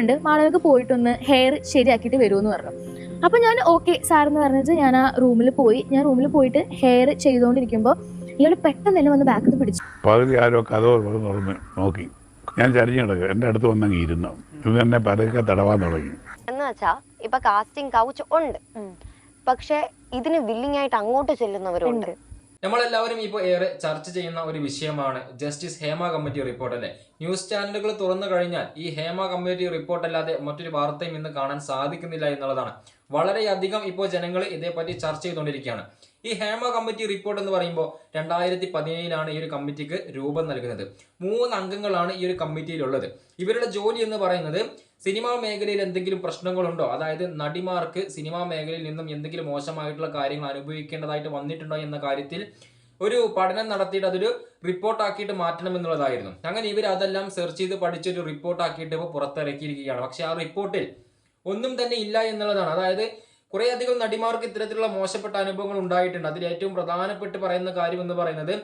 ഉണ്ട്. മാളവിക പോയിട്ടൊന്ന് ഹെയർ ശരിയാക്കിയിട്ട് വരുമെന്ന് പറഞ്ഞു. അപ്പൊ ഞാൻ ഓക്കെ സാറെന്ന് എന്ന് പറഞ്ഞിട്ട് ഞാൻ ആ റൂമിൽ പോയി. ഞാൻ റൂമിൽ പോയിട്ട് ഹെയർ ചെയ്തുകൊണ്ടിരിക്കുമ്പോൾ ഇയാൾ പെട്ടെന്ന് തന്നെ വന്ന് ബാക്കിൽ പിടിച്ചു. പകുതി ആരോ കഥ തുറന്ന് നോക്കി. ഞാൻ ചരിഞ്ഞിടക്ക് എന്റെ അടുത്ത് വന്നങ്ങ് ഇരുന്നു. ഇത് എന്നെ പതുക്കെ തടവാൻ തുടങ്ങി. എന്ന് വെച്ചാൽ ഇപ്പൊ കാസ്റ്റിംഗ് കൗച്ച് ഉണ്ട്. പക്ഷെ ഇതിന് വില്ലിംഗ് ആയിട്ട് അങ്ങോട്ട് ചെല്ലുന്നവരുണ്ട്. നമ്മളെല്ലാവരും ഇപ്പോൾ ഏറെ ചർച്ച ചെയ്യുന്ന ഒരു വിഷയമാണ് ജസ്റ്റിസ് ഹേമ കമ്മിറ്റി റിപ്പോർട്ട് അല്ലേ? ന്യൂസ് ചാനലുകൾ തുറന്നു കഴിഞ്ഞാൽ ഈ ഹേമ കമ്മിറ്റി റിപ്പോർട്ട് അല്ലാതെ മറ്റൊരു വാർത്തയും ഇന്ന് കാണാൻ സാധിക്കുന്നില്ല എന്നുള്ളതാണ്. വളരെയധികം ഇപ്പോൾ ജനങ്ങൾ ഇതേപ്പറ്റി ചർച്ച ചെയ്തുകൊണ്ടിരിക്കുകയാണ്. ഈ ഹേമ കമ്മിറ്റി റിപ്പോർട്ട് എന്ന് പറയുമ്പോൾ രണ്ടായിരത്തി പതിനേഴിലാണ് ഈ ഒരു കമ്മിറ്റിക്ക് രൂപം നൽകുന്നത്. മൂന്ന് അംഗങ്ങളാണ് ഈ ഒരു കമ്മിറ്റിയിലുള്ളത്. ഇവരുടെ ജോലി എന്ന് പറയുന്നത് സിനിമാ മേഖലയിൽ എന്തെങ്കിലും പ്രശ്നങ്ങളുണ്ടോ? അതായത് നടിമാർക്ക് സിനിമാ മേഖലയിൽ നിന്നും എന്തെങ്കിലും മോശമായിട്ടുള്ള കാര്യങ്ങൾ അനുഭവിക്കേണ്ടതായിട്ട് വന്നിട്ടുണ്ടോ എന്ന കാര്യത്തിൽ ഒരു പഠനം നടത്തിയിട്ട് അതൊരു റിപ്പോർട്ടാക്കിയിട്ട് മാറ്റണം എന്നുള്ളതായിരുന്നു. അങ്ങനെ ഇവർ അതെല്ലാം സെർച്ച് ചെയ്ത് പഠിച്ചൊരു റിപ്പോർട്ടാക്കിയിട്ട് ഇപ്പോൾ പുറത്തിറക്കിയിരിക്കുകയാണ്. പക്ഷേ ആ റിപ്പോർട്ടിൽ ഒന്നും തന്നെ ഇല്ല എന്നുള്ളതാണ്. അതായത് കുറേയധികം നടിമാർക്ക് ഇത്തരത്തിലുള്ള മോശപ്പെട്ട അനുഭവങ്ങൾ ഉണ്ടായിട്ടുണ്ട്. അതിൽ ഏറ്റവും പ്രധാനപ്പെട്ട് പറയുന്ന കാര്യം എന്ന് പറയുന്നത്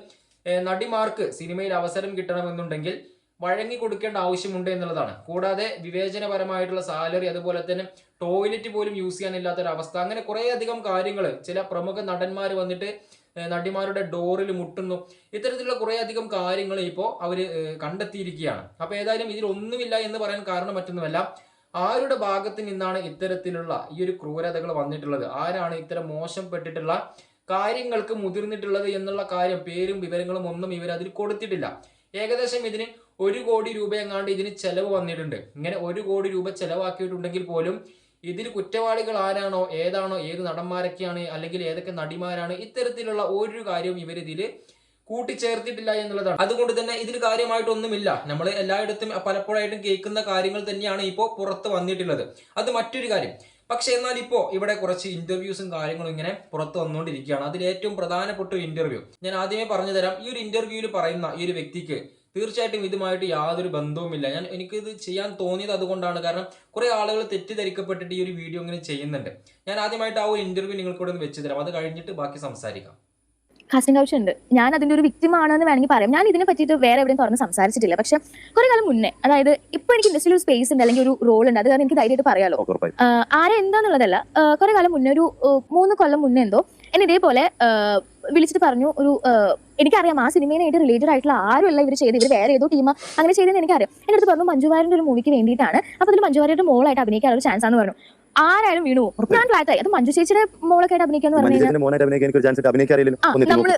നടിമാർക്ക് സിനിമയിൽ അവസരം കിട്ടണമെന്നുണ്ടെങ്കിൽ വഴങ്ങി കൊടുക്കേണ്ട ആവശ്യമുണ്ട് എന്നുള്ളതാണ്. കൂടാതെ വിവേചനപരമായിട്ടുള്ള സാലറി അതുപോലെ തന്നെ ടോയ്ലറ്റ് പോലും യൂസ് ചെയ്യാനില്ലാത്ത ഒരു അവസ്ഥ അങ്ങനെ കുറേയധികം കാര്യങ്ങൾ ചില പ്രമുഖ നടന്മാർ വന്നിട്ട് നടിമാരുടെ ഡോറിൽ മുട്ടുന്നു. ഇത്തരത്തിലുള്ള കുറേയധികം കാര്യങ്ങൾ ഇപ്പോൾ അവർ കണ്ടെത്തിയിരിക്കുകയാണ്. അപ്പോൾ ഏതായാലും ഇതിലൊന്നുമില്ല എന്ന് പറയാൻ കാരണം മറ്റൊന്നുമല്ല. ആരുടെ ഭാഗത്ത് നിന്നാണ് ഇത്തരത്തിലുള്ള ഈ ഒരു ക്രൂരതകൾ വന്നിട്ടുള്ളത്? ആരാണ് ഇത്തരം മോശപ്പെട്ടിട്ടുള്ള കാര്യങ്ങൾക്ക് മുതിർന്നിട്ടുള്ളത് എന്നുള്ള കാര്യം പേരും വിവരങ്ങളും ഒന്നും ഇവർ അതിൽ കൊടുത്തിട്ടില്ല. ഏകദേശം ഇതിന് ഒരു കോടി രൂപ എങ്ങാണ്ട് ഇതിന് ചെലവ് വന്നിട്ടുണ്ട്. ഇങ്ങനെ ഒരു കോടി രൂപ ചെലവാക്കിയിട്ടുണ്ടെങ്കിൽ പോലും ഇതിൽ കുറ്റവാളികൾ ആരാണോ ഏതാണോ ഏത് നടന്മാരൊക്കെയാണ് അല്ലെങ്കിൽ ഏതൊക്കെ നടിമാരാണ് ഇത്തരത്തിലുള്ള ഒരു കാര്യവും ഇവർ ഇതിൽ കൂട്ടിച്ചേർത്തിട്ടില്ല എന്നുള്ളതാണ്. അതുകൊണ്ട് തന്നെ ഇതിൽ കാര്യമായിട്ടൊന്നുമില്ല. നമ്മൾ എല്ലായിടത്തും പലപ്പോഴായിട്ടും കേൾക്കുന്ന കാര്യങ്ങൾ തന്നെയാണ് ഇപ്പോൾ പുറത്ത് വന്നിട്ടുള്ളത്. അത് മറ്റൊരു കാര്യം. പക്ഷെ എന്നാൽ ഇപ്പോൾ ഇവിടെ കുറച്ച് ഇന്റർവ്യൂസും കാര്യങ്ങളും ഇങ്ങനെ പുറത്ത് വന്നുകൊണ്ടിരിക്കുകയാണ് അതിൽ ഏറ്റവും പ്രധാനപ്പെട്ട ഒരു ഇന്റർവ്യൂ ഞാൻ ആദ്യമേ പറഞ്ഞു തരാം ഈ ഒരു ഇന്റർവ്യൂവിൽ പറയുന്ന ഈ ഒരു വ്യക്തിക്ക് തീർച്ചയായിട്ടും ഇതുമായിട്ട് യാതൊരു ബന്ധവുമില്ല. ഞാൻ എനിക്കിത് ചെയ്യാൻ തോന്നിയത് അതുകൊണ്ടാണ്. കാരണം കുറേ ആളുകൾ തെറ്റിദ്ധരിക്കപ്പെട്ടിട്ട് ഈ ഒരു വീഡിയോ ഇങ്ങനെ ചെയ്യുന്നുണ്ട്. ഞാൻ ആദ്യമായിട്ട് ആ ഒരു ഇന്റർവ്യൂ നിങ്ങൾക്കൂടെ ഒന്ന് വെച്ച് തരാം. അത് കഴിഞ്ഞിട്ട് ബാക്കി സംസാരിക്കാം. കാസ്റ്റിംഗ് കൗച്ച് ഉണ്ട് ഞാൻ അതിന്റെ ഒരു വിക്ടിം ആണെന്ന് വേണമെങ്കിൽ പറയാം. ഞാൻ ഇതിനെ പറ്റിയിട്ട് വേറെ എവിടെയും തുറന്ന് സംസാരിച്ചിട്ടില്ല. പക്ഷെ കുറെ കാലം മുന്നേ അതായത് ഇപ്പൊ എനിക്ക് ഇൻഡസ്ട്രിയിൽ ഒരു സ്പേസ് ഉണ്ട് അല്ലെങ്കിൽ ഒരു റോൾ ഉണ്ട് അത് കാരണം എനിക്ക് ധൈര്യമായിട്ട് പറയാലോ. ആരെ എന്താന്നുള്ളതല്ല കുറെ കാലം മുന്നേ ഒരു മൂന്ന് കൊല്ലം മുന്നേ എന്തോ എന്നെ ഇതേപോലെ വിളിച്ചിട്ട് പറഞ്ഞു ഒരു എനിക്കറിയാം ആ സിനിമയായിട്ട് റിലേറ്റഡ് ആയിട്ടുള്ള ആരുമല്ല ഇവർ ചെയ്ത് ഇവർ വേറെ ഏതോ ടീം അങ്ങനെ ചെയ്തെന്ന് എനിക്കറിയാം. എന്റെ അടുത്ത് പറഞ്ഞു മഞ്ജുവാരിന്റെ ഒരു മൂവിക്ക് വേണ്ടിയിട്ടാണ്. അപ്പൊ അതിൽ മഞ്ജുവാരിയുടെ മോളായിട്ട് അഭിനയിക്കാനുള്ള ചാൻസ് ആണെന്ന് പറഞ്ഞു. ആരായാലും വീണു. ഞാൻ ഫ്ലാറ്റ് ആയി. അത് മഞ്ജു ചേച്ചിയുടെ മോളൊക്കെ ആയിട്ട് അഭിനയിക്കാന്ന് പറഞ്ഞു കഴിഞ്ഞാൽ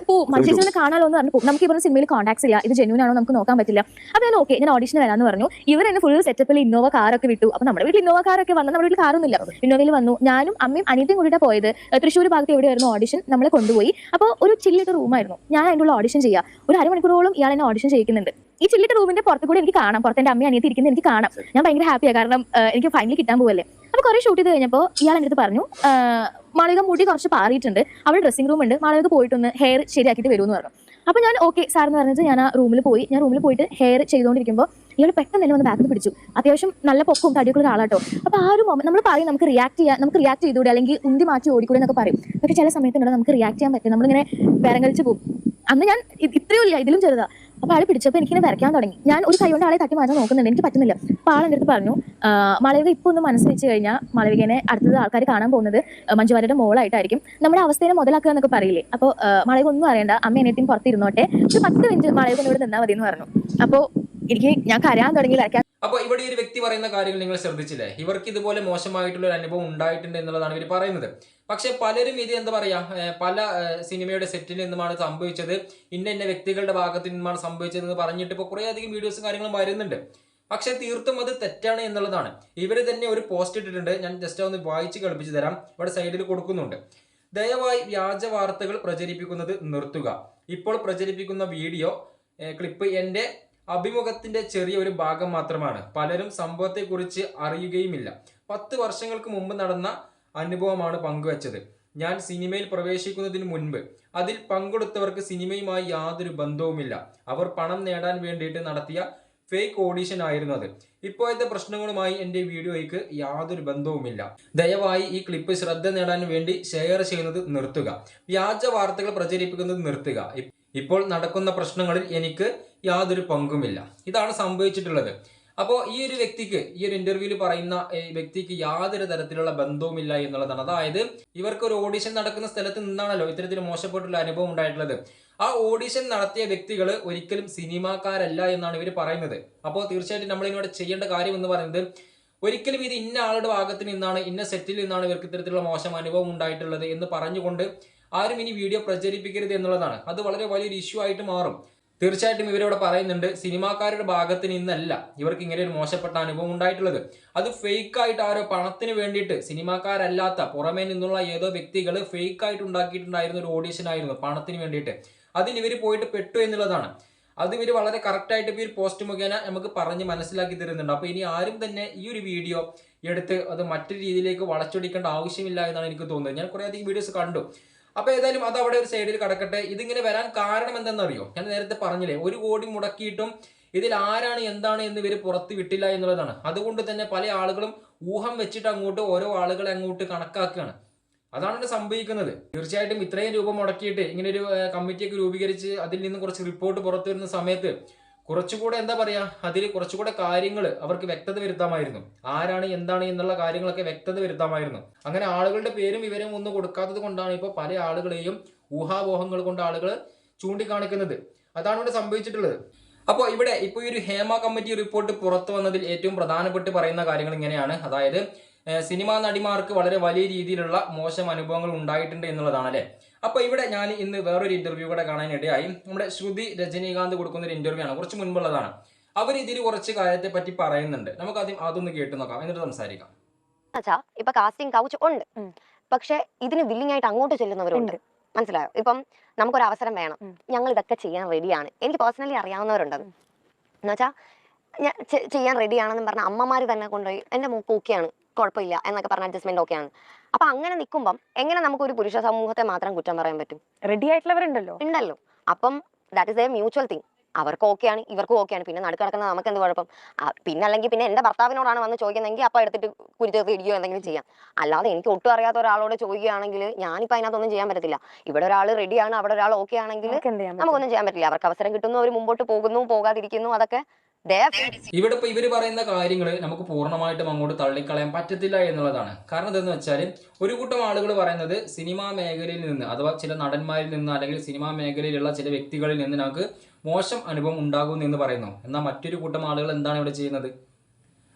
പോവും മഞ്ചേശ്വരനെ കാണാലോ എന്ന് പറഞ്ഞു നമുക്ക് ഇവരുടെ സിനിമയിൽ കോൺടാക്ട്സ് ഇല്ല. ഇത് ജെന്യൂൻ ആണോ നമുക്ക് നോക്കാൻ പറ്റില്ല. അപ്പൊ ഞാൻ ഓക്കെ ഞാൻ ഓഡിഷൻ വരാന്ന് പറഞ്ഞു. ഇവർ എന്നെ ഫുൾ സെറ്റപ്പിൽ ഇന്നോവ കാറൊക്കെ വിട്ടു. അപ്പൊ നമ്മുടെ വീട്ടിൽ ഇന്നോവ കാറൊക്കെ വന്നു. നമ്മുടെ വീട്ടിൽ കാറൊന്നുമില്ല ഇന്നോവയിൽ വന്നു. ഞാനും അമ്മയും അനിയത്തിയും കൂടിയിട്ടാണ് പോയത്. തൃശ്ശൂർ ഭാഗത്ത് എവിടെയായിരുന്നു ഓഡിഷൻ നമ്മളെ കൊണ്ടുപോയി. അപ്പോൾ ഒരു ചില്ലിട്ട് റൂമായിരുന്നു ഞാൻ അതിന്റെ ഉള്ള ഓഡിഷൻ ചെയ്യുക ഒരു അരമണിക്കൂറോളം ഇയാൾ എന്നെ ഓഡിഷൻ ചെയ്യിക്കുന്നുണ്ട്. ഈ ചില്ലിട്ട് റൂമിന്റെ പുറത്ത് കൂടി എനിക്ക് കാണാം. പുറത്തെ അമ്മയും അനിയത്തി ഇരിക്കുന്നത് എനിക്ക് കാണാം. ഞാൻ ഭയങ്കര ഹാപ്പിയാണ് കാരണം എനിക്ക് ഫൈനലി കിട്ടാൻ പോവല്ലേ. അപ്പൊ കുറെ ഷൂട്ട് ചെയ്ത് കഴിഞ്ഞപ്പോൾ ഇയാൾ എന്റെ അടുത്ത് പറഞ്ഞു മാളിക മാളവിക മുടി കുറച്ച് പാറിയിട്ടുണ്ട്. അവിടെ ഡ്രസ്സിംഗ് റൂം ഉണ്ട്. മാളവിക പോയിട്ടൊന്ന് ഹെയർ ശരിയാക്കിയിട്ട് വരുമെന്ന് പറഞ്ഞു. അപ്പൊ ഞാൻ ഓക്കെ സാർ എന്ന് പറഞ്ഞിട്ട് ഞാൻ ആ റൂമിൽ പോയി. ഞാൻ റൂമിൽ പോയിട്ട് ഹെയർ ചെയ്തുകൊണ്ടിരിക്കുമ്പോൾ ഇയാൾ പെട്ടെന്ന് തന്നെ വന്ന് ബാക്കിൽ പിടിച്ചു. അത്യാവശ്യം നല്ല പൊക്കവും തടിയൊക്കെ ആളാട്ടോ അപ്പൊ ആ ഒരു മൊമെന്റ് നമ്മൾ പറയും നമുക്ക് റിയാക്ട് ചെയ്യാം. നമുക്ക് റിയാക്ട് ചെയ്തുകൂടെ? അല്ലെങ്കിൽ ഉന്തി മാറ്റി ഓടിക്കൂടെ? എന്നൊക്കെ പറയും. പക്ഷെ ചില സമയത്തുണ്ടോ നമുക്ക് റിയാക്ട് ചെയ്യാൻ പറ്റും നമ്മളിങ്ങനെ വേറെ കളിച്ച് പോകും അന്ന് ഞാൻ ഇത്രയും ഇല്ല ഇതിലും ചെറുതാ. അപ്പൊ ആളെ പിടിച്ചപ്പോൾ എനിക്കിങ്ങനെ വരയ്ക്കാൻ തുടങ്ങി. ഞാൻ ഒരു കൈ കൊണ്ട് ആളെ തട്ടി മാറ്റാൻ നോക്കുന്നുണ്ട്. എനിക്ക് പറ്റുന്നില്ല. അപ്പൊ ആൾ അടുത്ത് പറഞ്ഞു മളവിക ഇപ്പൊ ഒന്ന് മനസ്സ് വെച്ച് കഴിഞ്ഞാൽ മാളവികനെ അടുത്തത് ആൾക്കാർ കാണാൻ പോകുന്നത് മഞ്ജുവാരുടെ മോളായിട്ടായിരിക്കും. നമ്മുടെ അവസ്ഥയെ മുതലാക്കുക എന്നൊക്കെ പറയില്ലേ? അപ്പോൾ മാളവിക ഒന്നും അറിയണ്ട. അമ്മ എന്നെത്തിയും പുറത്തിരുന്നോട്ടെ. ഒരു പത്ത് മിനിറ്റ് മാളവിക ഇവിടെ നിന്നാൽ മതി എന്ന് പറഞ്ഞു. അപ്പോൾ എനിക്ക് ഞാൻ കരയാൻ തുടങ്ങി വരയ്ക്കാൻ അപ്പോൾ ഇവിടെ ഒരു വ്യക്തി പറയുന്ന കാര്യങ്ങൾ നിങ്ങൾ ശ്രദ്ധിച്ചില്ലേ? ഇവർക്ക് ഇതുപോലെ മോശമായിട്ടുള്ള ഒരു അനുഭവം ഉണ്ടായിട്ടുണ്ട് എന്നുള്ളതാണ് ഇവർ പറയുന്നത്. പക്ഷെ പലരും ഇത് എന്താ പറയാ പല സിനിമയുടെ സെറ്റിൽ നിന്നുമാണ് സംഭവിച്ചത്. ഇന്ന ഇന്ന വ്യക്തികളുടെ ഭാഗത്ത് നിന്നുമാണ് സംഭവിച്ചത് എന്ന് പറഞ്ഞിട്ട് ഇപ്പോൾ കുറേ അധികം വീഡിയോസും കാര്യങ്ങളും വരുന്നുണ്ട്. പക്ഷെ തീർത്തും അത് തെറ്റാണ് എന്നുള്ളതാണ്. ഇവർ തന്നെ ഒരു പോസ്റ്റ് ഇട്ടിട്ടുണ്ട്. ഞാൻ ജസ്റ്റ് ഒന്ന് വായിച്ച് കളിപ്പിച്ചു തരാം. ഇവിടെ സൈഡിൽ കൊടുക്കുന്നുണ്ട്. ദയവായി വ്യാജ വാർത്തകൾ പ്രചരിപ്പിക്കുന്നത് നിർത്തുക. ഇപ്പോൾ പ്രചരിപ്പിക്കുന്ന വീഡിയോ ക്ലിപ്പ് എന്റെ അഭിമുഖത്തിന്റെ ചെറിയ ഒരു ഭാഗം മാത്രമാണ്. പലരും സംഭവത്തെക്കുറിച്ച് അറിയുകയുമില്ല. പത്ത് വർഷങ്ങൾക്ക് മുമ്പ് നടന്ന അനുഭവമാണ് പങ്കുവച്ചത്. ഞാൻ സിനിമയിൽ പ്രവേശിക്കുന്നതിന് മുൻപ് അതിൽ പങ്കെടുത്തവർക്ക് സിനിമയുമായി യാതൊരു ബന്ധവുമില്ല. അവർ പണം നേടാൻ വേണ്ടിയിട്ട് നടത്തിയ ഫേക്ക് ഓഡീഷൻ ആയിരുന്നു അത് ഇപ്പോഴത്തെ പ്രശ്നങ്ങളുമായി എന്റെ വീഡിയോയ്ക്ക് യാതൊരു ബന്ധവുമില്ല. ദയവായി ഈ ക്ലിപ്പ് ശ്രദ്ധ നേടാൻ വേണ്ടി ഷെയർ ചെയ്യുന്നത് നിർത്തുക. വ്യാജ വാർത്തകൾ പ്രചരിപ്പിക്കുന്നത് നിർത്തുക. ഇപ്പോൾ നടക്കുന്ന പ്രശ്നങ്ങളിൽ എനിക്ക് യാതൊരു പങ്കുമില്ല. ഇതാണ് സംഭവിച്ചിട്ടുള്ളത്. അപ്പോൾ ഈ ഒരു വ്യക്തിക്ക് ഈ ഒരു ഇന്റർവ്യൂവിൽ പറയുന്ന വ്യക്തിക്ക് യാതൊരു തരത്തിലുള്ള ബന്ധവുമില്ല എന്നുള്ളതാണ്. അതായത് ഇവർക്ക് ഒരു ഓഡിഷൻ നടക്കുന്ന സ്ഥലത്ത് നിന്നാണല്ലോ ഇത്തരത്തിൽ മോശപ്പെട്ടുള്ള അനുഭവം ഉണ്ടായിട്ടുള്ളത്. ആ ഓഡിഷൻ നടത്തിയ വ്യക്തികൾ ഒരിക്കലും സിനിമാക്കാരല്ല എന്നാണ് ഇവർ പറയുന്നത്. അപ്പോൾ തീർച്ചയായിട്ടും നമ്മൾ ഇതിനോട് ചെയ്യേണ്ട കാര്യം എന്ന് പറയുന്നത് ഒരിക്കലും ഇത് ഇന്ന ആളുടെ ഭാഗത്ത് നിന്നാണ് ഇന്ന സെറ്റിൽ നിന്നാണ് ഇവർക്ക് ഇത്തരത്തിലുള്ള മോശം അനുഭവം ഉണ്ടായിട്ടുള്ളത് എന്ന് പറഞ്ഞുകൊണ്ട് ആരും ഇനി വീഡിയോ പ്രചരിപ്പിക്കരുത് എന്നുള്ളതാണ്. അത് വളരെ വലിയൊരു ഇഷ്യൂ ആയിട്ട് മാറും. തീർച്ചയായിട്ടും ഇവരിവിടെ പറയുന്നുണ്ട് സിനിമാക്കാരുടെ ഭാഗത്ത് നിന്നല്ല ഇവർക്ക് ഇങ്ങനെ ഒരു മോശപ്പെട്ട അനുഭവം ഉണ്ടായിട്ടുള്ളത്. അത് ഫേക്ക് ആയിട്ട് ആരോ പണത്തിന് വേണ്ടിയിട്ട് സിനിമാക്കാരല്ലാത്ത പുറമേ നിന്നുള്ള ഏതോ വ്യക്തികൾ ഫേക്ക് ആയിട്ട് ഉണ്ടാക്കിയിട്ടുണ്ടായിരുന്ന ഒരു ഓഡിഷൻ ആയിരുന്നു പണത്തിന് വേണ്ടിയിട്ട്. അതിൽ ഇവർ പോയിട്ട് പെട്ടു എന്നുള്ളതാണ്. അത് ഇവർ വളരെ കറക്റ്റായിട്ട് ഇപ്പോൾ ഈ പോസ്റ്റ് മുഖേന നമുക്ക് പറഞ്ഞ് മനസ്സിലാക്കി തരുന്നുണ്ട്. അപ്പോൾ ഇനി ആരും തന്നെ ഈ ഒരു വീഡിയോ എടുത്ത് അത് മറ്റൊരു രീതിയിലേക്ക് വളച്ചൊടിക്കേണ്ട ആവശ്യമില്ല എന്നാണ് എനിക്ക് തോന്നുന്നത്. ഞാൻ കുറേ അധികം വീഡിയോസ് കണ്ടു. അപ്പോൾ ഏതായാലും അത് അവിടെ ഒരു സൈഡിൽ കിടക്കട്ടെ. ഇതിങ്ങനെ വരാൻ കാരണം എന്തെന്നറിയോ? ഞാൻ നേരത്തെ പറഞ്ഞില്ലേ ഒരു കോടി മുടക്കിയിട്ടും ഇതിൽ ആരാണ് എന്താണ് എന്ന് ഇവർ പുറത്ത് വിട്ടില്ല എന്നുള്ളതാണ്. അതുകൊണ്ട് തന്നെ പല ആളുകളും ഊഹം വെച്ചിട്ട് അങ്ങോട്ട് ഓരോ ആളുകളെ അങ്ങോട്ട് കണക്കാക്കുകയാണ്. അതാണ് ഇവിടെ സംഭവിക്കുന്നത്. തീർച്ചയായിട്ടും ഇത്രയും രൂപ മുടക്കിയിട്ട് ഇങ്ങനെ ഒരു കമ്മിറ്റിയൊക്കെ രൂപീകരിച്ച് അതിൽ നിന്ന് കുറച്ച് റിപ്പോർട്ട് പുറത്തു വരുന്ന സമയത്ത് കുറച്ചുകൂടെ എന്താ പറയാ അതിൽ കുറച്ചുകൂടെ കാര്യങ്ങൾ അവർക്ക് വ്യക്തത വരുത്താമായിരുന്നു ആരാണ് എന്താണ് എന്നുള്ള കാര്യങ്ങളൊക്കെ വ്യക്തത വരുത്താമായിരുന്നു അങ്ങനെ ആളുകളുടെ പേരും വിവരവും ഒന്നും കൊടുക്കാത്തത് കൊണ്ടാണ് ഇപ്പോൾ പല ആളുകളെയും ഊഹാപോഹങ്ങൾ കൊണ്ട് ആളുകൾ ചൂണ്ടിക്കാണിക്കുന്നത്. അതാണ് ഇവിടെ സംഭവിച്ചിട്ടുള്ളത്. അപ്പോൾ ഇവിടെ ഇപ്പോൾ ഈ ഒരു ഹേമ കമ്മിറ്റി റിപ്പോർട്ട് പുറത്തു വന്നതിൽ ഏറ്റവും പ്രധാനപ്പെട്ട് പറയുന്ന കാര്യങ്ങൾ ഇങ്ങനെയാണ്. അതായത് സിനിമാ നടിമാർക്ക് വളരെ വലിയ രീതിയിലുള്ള മോശം അനുഭവങ്ങൾ ഉണ്ടായിട്ടുണ്ട് എന്നുള്ളതാണ് അല്ലേ അപ്പൊ ഇവിടെ ഞാൻ ഇന്ന് വേറൊരു ഇന്റർവ്യൂ കൂടെ കാണാനിടയായി. നമ്മുടെ ശ്രുതി രജനീകാന്ത് കൊടുക്കുന്ന ഒരു ഇന്റർവ്യൂ ആണ്. കുറച്ച് മുൻപുള്ളതാണ്. അവർ ഇതിൽ കുറച്ച് കാര്യത്തെ പറ്റി പറയുന്നുണ്ട്. നമുക്ക് ആദ്യം അതൊന്ന് കേട്ട് നോക്കാം. എന്നിട്ട് സംസാരിക്കാം. ഇപ്പൊ കാസ്റ്റിംഗ് കൗച്ച് ഉണ്ട്. പക്ഷെ ഇതിന് വില്ലിംഗ് ആയിട്ട് അങ്ങോട്ട് ചെല്ലുന്നവരുണ്ട്. മനസ്സിലായോ? ഇപ്പം നമുക്കൊരു അവസരം വേണം. ഞങ്ങൾ ഇതൊക്കെ ചെയ്യാൻ റെഡിയാണ് എനിക്ക് പേഴ്സണലി അറിയാവുന്നവരുണ്ട്. എന്നുവെച്ചാൽ എന്നുവെച്ചാ ഞാൻ ചെയ്യാൻ റെഡിയാണെന്ന് പറഞ്ഞ അമ്മമാര് തന്നെ കൊണ്ടുപോയി എന്റെ മൂക്ക് ഓക്കെയാണ്. കുഴപ്പമില്ല എന്നൊക്കെ പറഞ്ഞ അഡ്ജസ്റ്റ്മെന്റ് ഓക്കെയാണ്. അപ്പൊ അങ്ങനെ നിൽക്കുമ്പം എങ്ങനെ നമുക്ക് ഒരു പുരുഷ സമൂഹത്തെ മാത്രം കുറ്റം പറയാൻ പറ്റും? റെഡി ആയിട്ടുള്ളവരുണ്ടല്ലോ. ഉണ്ടല്ലോ. അപ്പം that is a mutual thing അവർക്ക് ഓക്കെയാണ് ഇവർക്കും ഓക്കെയാണ് പിന്നെ നടുക്ക് കിടക്കുന്ന നമുക്ക് എന്ത് കുഴപ്പം? പിന്നെ അല്ലെങ്കിൽ പിന്നെ എന്റെ ഭർത്താവിനോടാണ് വന്ന് ചോദിക്കുന്നതെങ്കിൽ അപ്പം എടുത്തിട്ട് കുരിച്ചേർത്ത് ഇടിയോ എന്തെങ്കിലും ചെയ്യാം. അല്ലാതെ എനിക്ക് ഒട്ടും അറിയാത്ത ഒരാളോട് ചോദിക്കുകയാണെങ്കിൽ ഞാനിപ്പോൾ അതിനകത്തൊന്നും ചെയ്യാൻ പറ്റത്തില്ല. ഇവിടെ ഒരാൾ റെഡിയാണ് അവിടെ ഒരാൾ ഓക്കെ ആണെങ്കിൽ നമുക്കൊന്നും ചെയ്യാൻ പറ്റില്ല. അവർക്ക് അവസരം കിട്ടുന്നു അവർ മുമ്പോട്ട് പോകുന്നു പോകാതിരിക്കുന്നു അതൊക്കെ ഇവിടെ ഇപ്പൊ ഇവർ പറയുന്ന കാര്യങ്ങൾ നമുക്ക് പൂർണമായിട്ടും അങ്ങോട്ട് തള്ളിക്കളയാൻ പറ്റത്തില്ല എന്നുള്ളതാണ്. കാരണം എന്തെന്ന് വെച്ചാൽ ഒരു കൂട്ടം ആളുകൾ പറയുന്നത് സിനിമാ മേഖലയിൽ നിന്ന് അഥവാ ചില നടന്മാരിൽ നിന്ന് അല്ലെങ്കിൽ സിനിമാ മേഖലയിലുള്ള ചില വ്യക്തികളിൽ നിന്ന് നമുക്ക് മോശം അനുഭവം ഉണ്ടാകുന്നു എന്ന് പറയുന്നു. എന്നാൽ മറ്റൊരു കൂട്ടം ആളുകൾ എന്താണ് ഇവിടെ ചെയ്യുന്നത്?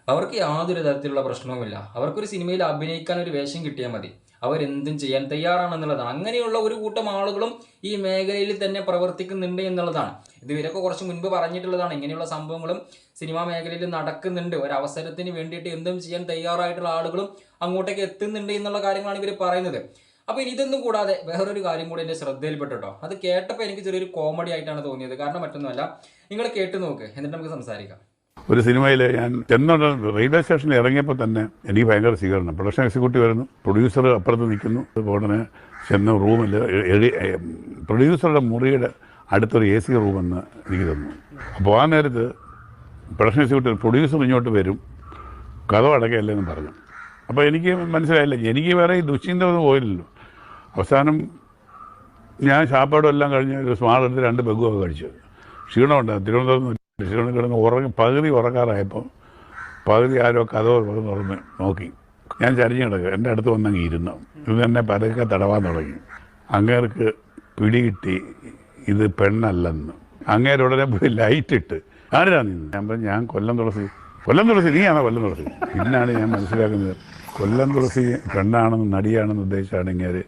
അവർക്ക് യാതൊരു തരത്തിലുള്ള പ്രശ്നവുമില്ല. അവർക്കൊരു സിനിമയിൽ അഭിനയിക്കാൻ ഒരു വേഷം കിട്ടിയാൽ മതി. അവരെന്തും ചെയ്യാൻ തയ്യാറാണെന്നുള്ളതാണ്. അങ്ങനെയുള്ള ഒരു കൂട്ടം ആളുകളും ഈ മേഖലയിൽ തന്നെ പ്രവർത്തിക്കുന്നുണ്ട് എന്നുള്ളതാണ്. ഇത് ഇവരൊക്കെ കുറച്ച് മുൻപ് പറഞ്ഞിട്ടുള്ളതാണ്. ഇങ്ങനെയുള്ള സംഭവങ്ങളും സിനിമാ മേഖലയിൽ നടക്കുന്നുണ്ട്. ഒരവസരത്തിന് വേണ്ടിയിട്ട് എന്തും ചെയ്യാൻ തയ്യാറായിട്ടുള്ള ആളുകളും അങ്ങോട്ടേക്ക് എത്തുന്നുണ്ട് എന്നുള്ള കാര്യങ്ങളാണ് ഇവർ പറയുന്നത്. അപ്പോൾ ഇതൊന്നും കൂടാതെ വേറൊരു കാര്യം കൂടി എന്റെ ശ്രദ്ധയിൽപ്പെട്ടോ അത് കേട്ടപ്പോൾ എനിക്ക് ചെറിയൊരു കോമഡി ആയിട്ടാണ് തോന്നിയത്. കാരണം മറ്റൊന്നുമല്ല. നിങ്ങൾ കേട്ട് നോക്ക്. എന്നിട്ട് നമുക്ക് സംസാരിക്കാം. ഒരു സിനിമയിൽ ഞാൻ ചെന്നുടൻ റെയിൽവേ സ്റ്റേഷനിൽ ഇറങ്ങിയപ്പോൾ തന്നെ എനിക്ക് ഭയങ്കര സ്വീകരണം. പ്രൊഡക്ഷൻ എക്സിക്യൂട്ടീവ് വരുന്നു പ്രൊഡ്യൂസർ അപ്പുറത്ത് നിൽക്കുന്നു. ഉടനെ ചെന്ന് റൂമിൽ പ്രൊഡ്യൂസറുടെ മുറിയുടെ അടുത്തൊരു എ സി റൂമെന്ന് എനിക്ക് തന്നു. അപ്പോൾ ആ നേരത്ത് പ്രൊഡക്ഷൻ എക്സിക്യൂട്ടീവ് പ്രൊഡ്യൂസർ ഇങ്ങോട്ട് വരും. കഥ അടക്കയല്ലേ എന്ന് പറഞ്ഞു. അപ്പോൾ എനിക്ക് മനസ്സിലായില്ല. എനിക്ക് വേറെ ഈ ദുശ്ചിന്ത ഒന്നും പോയില്ലല്ലോ. അവസാനം ഞാൻ ഷാപ്പാടും എല്ലാം കഴിഞ്ഞ് ഒരു സ്മാർട്ട് എടുത്ത് രണ്ട് ബെഗുമൊക്കെ കഴിച്ചു. ക്ഷീണമുണ്ട് തിരുവനന്തപുരത്ത് തിരുവനന്തപുരം കിടന്ന് ഉറങ്ങി പകുതി ഉറക്കാറായപ്പോൾ പകുതി ആരോ കഥ തുറന്ന് നോക്കി. ഞാൻ ചരിഞ്ഞ് കിടക്കുക. എന്റെ അടുത്ത് വന്നങ്ങ് ഇരുന്നു. ഇത് എന്നെ പതുക്കെ തടവാൻ തുടങ്ങി. അങ്ങേർക്ക് പിടികിട്ടി ഇത് പെണ്ണല്ലെന്ന്. അങ്ങേര് ഉടനെ പോയി ലൈറ്റ് ഇട്ട് ആരാ നിന്ന് ഞാൻ പറഞ്ഞു ഞാൻ കൊല്ലം തുളസി. കൊല്ലം തുളസി? നീയാണോ കൊല്ലം തുളസി? പിന്നാണ് ഞാൻ മനസ്സിലാക്കുന്നത്. കൊല്ലം തുളസി പെണ്ണാണെന്ന് നടിയാണെന്ന് ഉദ്ദേശിച്ചാണ് ഇങ്ങനെ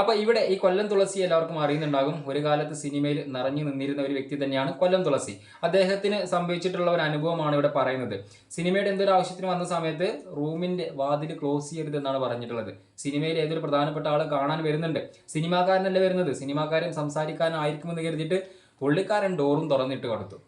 അപ്പൊ ഇവിടെ ഈ കൊല്ലം തുളസി എല്ലാവർക്കും അറിയുന്നുണ്ടാകും. ഒരു കാലത്ത് സിനിമയിൽ നിറഞ്ഞു നിന്നിരുന്ന ഒരു വ്യക്തി തന്നെയാണ് കൊല്ലം തുളസി. അദ്ദേഹത്തിന് സംഭവിച്ചിട്ടുള്ള ഒരു അനുഭവമാണ് ഇവിടെ പറയുന്നത്. സിനിമയുടെ എന്തൊരു ആവശ്യത്തിന് വന്ന സമയത്ത് റൂമിന്റെ വാതിൽ ക്ലോസ് ചെയ്യരുത് എന്നാണ് പറഞ്ഞിട്ടുള്ളത്. സിനിമയിൽ ഏതൊരു പ്രധാനപ്പെട്ട ആൾ കാണാൻ വരുന്നുണ്ട്. സിനിമാക്കാരനല്ല വരുന്നത്? സിനിമാക്കാരൻ സംസാരിക്കാനായിരിക്കുമെന്ന് കരുതിയിട്ട് പുള്ളിക്കാരൻ ഡോറും തുറന്നിട്ട് കൊടുത്തു.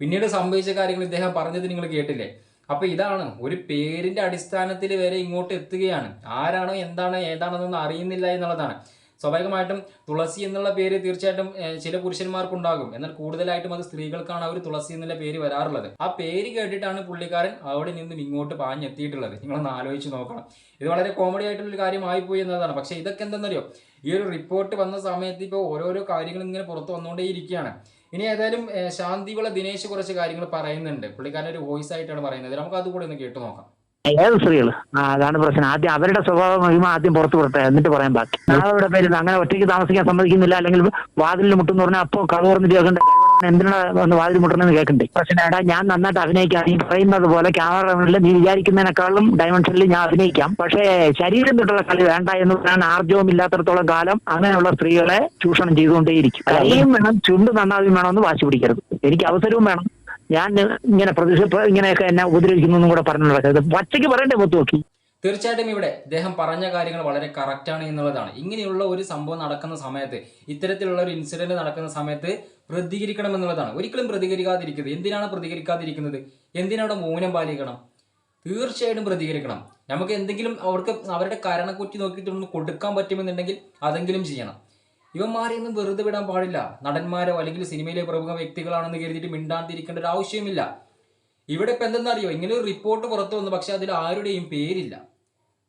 പിന്നീട് സംഭവിച്ച കാര്യങ്ങൾ ഇദ്ദേഹം പറഞ്ഞത് നിങ്ങൾ കേട്ടില്ലേ? അപ്പൊ ഇതാണ് ഒരു പേരിന്റെ അടിസ്ഥാനത്തിൽ വരെ ഇങ്ങോട്ട് എത്തുകയാണ്. ആരാണോ എന്താണ് ഏതാണെന്നൊന്നും അറിയുന്നില്ല എന്നുള്ളതാണ്. സ്വാഭാവികമായിട്ടും തുളസി എന്നുള്ള പേര് തീർച്ചയായിട്ടും ചില പുരുഷന്മാർക്കുണ്ടാകും. എന്നാൽ കൂടുതലായിട്ടും അത് സ്ത്രീകൾക്കാണ് അവർ തുളസി എന്നുള്ള പേര് വരാറുള്ളത്. ആ പേര് കേട്ടിട്ടാണ് പുള്ളിക്കാരൻ അവിടെ നിന്നും ഇങ്ങോട്ട് പാഞ്ഞെത്തിയിട്ടുള്ളത്. നിങ്ങളൊന്ന് ആലോചിച്ച് നോക്കണം. ഇത് വളരെ കോമഡി ആയിട്ടുള്ള ഒരു കാര്യമായിപ്പോയി എന്നതാണ്. പക്ഷേ ഇതൊക്കെ എന്തെന്നറിയോ? ഈ ഒരു റിപ്പോർട്ട് വന്ന സമയത്ത് ഇപ്പോൾ ഓരോരോ കാര്യങ്ങൾ ഇങ്ങനെ പുറത്ത് വന്നുകൊണ്ടേയിരിക്കുകയാണ്. ഇനി ഏതായാലും ശാന്തിവിള ദിനേശ് കുറച്ച് കാര്യങ്ങൾ പറയുന്നുണ്ട്. പുള്ളിക്കാരൻ ഒരു വോയിസ് ആയിട്ടാണ് പറയുന്നത്. നമുക്ക് അതുകൂടെ ഒന്ന് കേട്ടു നോക്കാം. ഏത് സ്ത്രീകൾ ആ അതാണ് പ്രശ്നം. ആദ്യം അവരുടെ സ്വഭാവ മഹിമ ആദ്യം പുറത്തു വിടട്ടെ എന്നിട്ട് പറയാൻ ബാക്കി. നാളെ പേര് അങ്ങനെ ഒറ്റയ്ക്ക് താമസിക്കാൻ സമ്മതിക്കുന്നില്ല അല്ലെങ്കിൽ വാതിലിൽ മുട്ടെന്ന് പറഞ്ഞാൽ അപ്പോൾ കഥ പറഞ്ഞിട്ട് കേൾക്കണ്ടേ എന്തിനാ വന്ന് വാതിൽ മുട്ടണമെന്ന് കേൾക്കണ്ടേ? എടാ ഞാൻ നന്നായിട്ട് അഭിനയിക്കാം. നീ പറയുന്നത് പോലെ ക്യാമറ നീ വിചാരിക്കുന്നതിനേക്കാളും ഡയമെൻഷനിൽ ഞാൻ അഭിനയിക്കാം. പക്ഷേ ശരീരം തൊട്ടുള്ള കളി വേണ്ട എന്ന് പറയാൻ ആർജവും ഇല്ലാത്തടത്തോളം കാലം അങ്ങനെയുള്ള സ്ത്രീകളെ ചൂഷണം ചെയ്തുകൊണ്ടേയിരിക്കും. കലയും വേണം ചുണ്ട് നന്നാവും വേണമെന്ന് വാശി പിടിക്കരുത്. എനിക്ക് അവസരവും വേണം. ഞാൻ ഇങ്ങനെ പ്രതിഷേധ ഇങ്ങനെയൊക്കെ എന്നെ ഉപദ്രവിക്കുന്നു കൂടെ പറഞ്ഞു നടക്കരുത് പച്ചയ്ക്ക് പറയണ്ടേ മുത്ത് നോക്കി? തീർച്ചയായിട്ടും ഇവിടെ ഇദ്ദേഹം പറഞ്ഞ കാര്യങ്ങൾ വളരെ കറക്റ്റാണ് എന്നുള്ളതാണ്. ഇങ്ങനെയുള്ള ഒരു സംഭവം നടക്കുന്ന സമയത്ത് ഇത്തരത്തിലുള്ള ഒരു ഇൻസിഡന്റ് നടക്കുന്ന സമയത്ത് പ്രതികരിക്കണം എന്നുള്ളതാണ് ഒരിക്കലും പ്രതികരിക്കാതിരിക്കുന്നത് എന്തിനാണ് പ്രതികരിക്കാതിരിക്കുന്നത്? എന്തിനവിടെ മൗനം പാലിക്കണം? തീർച്ചയായിട്ടും പ്രതികരിക്കണം. നമുക്ക് എന്തെങ്കിലും അവർക്ക് അവരുടെ കരണക്കുറ്റി നോക്കിയിട്ടൊന്ന് കൊടുക്കാൻ പറ്റുമെന്നുണ്ടെങ്കിൽ അതെങ്കിലും ചെയ്യണം. ഇവന്മാരെയൊന്നും വെറുതെ വിടാൻ പാടില്ല. നടന്മാരോ അല്ലെങ്കിൽ സിനിമയിലെ പ്രമുഖ വ്യക്തികളാണെന്ന് കരുതിയിട്ട് മിണ്ടാതിരിക്കേണ്ട ഒരു ആവശ്യമില്ല ഇവിടെ ഇപ്പം എന്തെന്നറിയോ? ഇങ്ങനെ ഒരു റിപ്പോർട്ട് പുറത്തു വന്നു. പക്ഷെ അതിൽ ആരുടെയും പേരില്ല.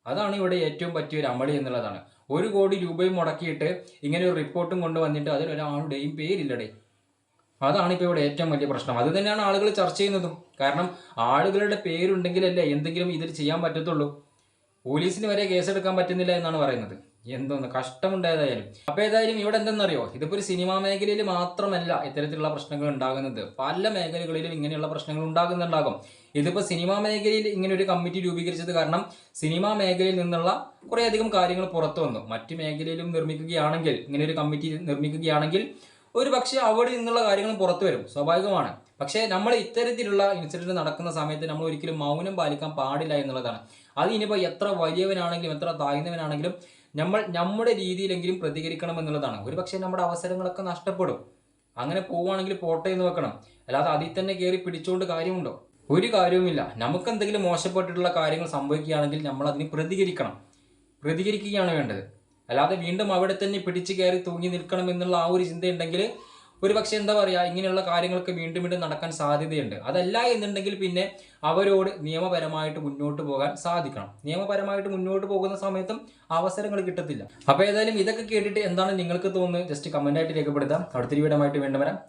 അതാണ് ഇവിടെ ഏറ്റവും പറ്റിയ ഒരു അമളി എന്നുള്ളതാണ്. ഒരു കോടി രൂപയും മുടക്കിയിട്ട് ഇങ്ങനെ ഒരു റിപ്പോർട്ടും കൊണ്ടുവന്നിട്ട് അതിൽ ഒരാളുടെയും പേരില്ലടേ. അതാണ് ഇപ്പോൾ ഇവിടെ ഏറ്റവും വലിയ പ്രശ്നം. അത് തന്നെയാണ് ആളുകൾ ചർച്ച ചെയ്യുന്നതും. കാരണം ആളുകളുടെ പേരുണ്ടെങ്കിലല്ലേ എന്തെങ്കിലും ഇതിൽ ചെയ്യാൻ പറ്റത്തുള്ളൂ. പോലീസിന് വരെ കേസെടുക്കാൻ പറ്റുന്നില്ല എന്നാണ് പറയുന്നത്. എന്തോന്ന് കഷ്ടമുണ്ടായതായാലും. അപ്പൊ ഏതായാലും ഇവിടെ എന്തെന്നറിയോ? ഇതിപ്പോ ഒരു സിനിമാ മേഖലയിൽ മാത്രമല്ല ഇത്തരത്തിലുള്ള പ്രശ്നങ്ങൾ ഉണ്ടാകുന്നത്. പല മേഖലകളിലും ഇങ്ങനെയുള്ള പ്രശ്നങ്ങൾ ഉണ്ടാകുന്നുണ്ടാകും. ഇതിപ്പോ സിനിമാ മേഖലയിൽ ഇങ്ങനെ ഒരു കമ്മിറ്റി രൂപീകരിച്ചത് കാരണം സിനിമാ മേഖലയിൽ നിന്നുള്ള കുറേയധികം കാര്യങ്ങൾ പുറത്തു വന്നു. മറ്റു മേഖലയിലും നിർമ്മിക്കുകയാണെങ്കിൽ ഇങ്ങനെ ഒരു കമ്മിറ്റി നിർമ്മിക്കുകയാണെങ്കിൽ ഒരു പക്ഷേ അവിടെ നിന്നുള്ള കാര്യങ്ങളും പുറത്തു വരും സ്വാഭാവികമാണ്. പക്ഷേ നമ്മൾ ഇത്തരത്തിലുള്ള ഇൻസിഡന്റ് നടക്കുന്ന സമയത്ത് നമ്മൾ ഒരിക്കലും മൗനം പാലിക്കാൻ പാടില്ല എന്നുള്ളതാണ്. അത് ഇനിയിപ്പോൾ എത്ര വലിയവനാണെങ്കിലും എത്ര താഴ്ന്നവനാണെങ്കിലും നമ്മൾ നമ്മുടെ രീതിയിലെങ്കിലും പ്രതികരിക്കണം എന്നുള്ളതാണ്. ഒരു പക്ഷേ നമ്മുടെ അവസരങ്ങളൊക്കെ നഷ്ടപ്പെടും. അങ്ങനെ പോവുകയാണെങ്കിൽ പോട്ടെ എന്ന് വെക്കണം. അല്ലാതെ അതിൽ തന്നെ കയറി പിടിച്ചുകൊണ്ട് കാര്യമുണ്ടോ? ഒരു കാര്യവുമില്ല. നമുക്ക് എന്തെങ്കിലും മോശപ്പെട്ടിട്ടുള്ള കാര്യങ്ങൾ സംഭവിക്കുകയാണെങ്കിൽ നമ്മൾ അതിന് പ്രതികരിക്കണം. പ്രതികരിക്കുകയാണ് വേണ്ടത്. അല്ലാതെ വീണ്ടും അവിടെ തന്നെ പിടിച്ചു കയറി തൂങ്ങി നിൽക്കണം എന്നുള്ള ആ ഒരു ചിന്തയുണ്ടെങ്കിൽ ഒരു പക്ഷെ എന്താ പറയുക ഇങ്ങനെയുള്ള കാര്യങ്ങളൊക്കെ വീണ്ടും വീണ്ടും നടക്കാൻ സാധ്യതയുണ്ട്. അതല്ല എന്നുണ്ടെങ്കിൽ പിന്നെ അവരോട് നിയമപരമായിട്ട് മുന്നോട്ട് പോകാൻ സാധിക്കണം. നിയമപരമായിട്ട് മുന്നോട്ട് പോകുന്ന സമയത്തും അവസരങ്ങൾ കിട്ടത്തില്ല. അപ്പോൾ ഏതായാലും ഇതൊക്കെ കേട്ടിട്ട് എന്താണ് നിങ്ങൾക്ക് തോന്നുന്നത്? ജസ്റ്റ് കമന്റായിട്ട് രേഖപ്പെടുത്താം. അടുത്തൊരു വീഡിയോ ആയിട്ട് വീണ്ടും വരാം.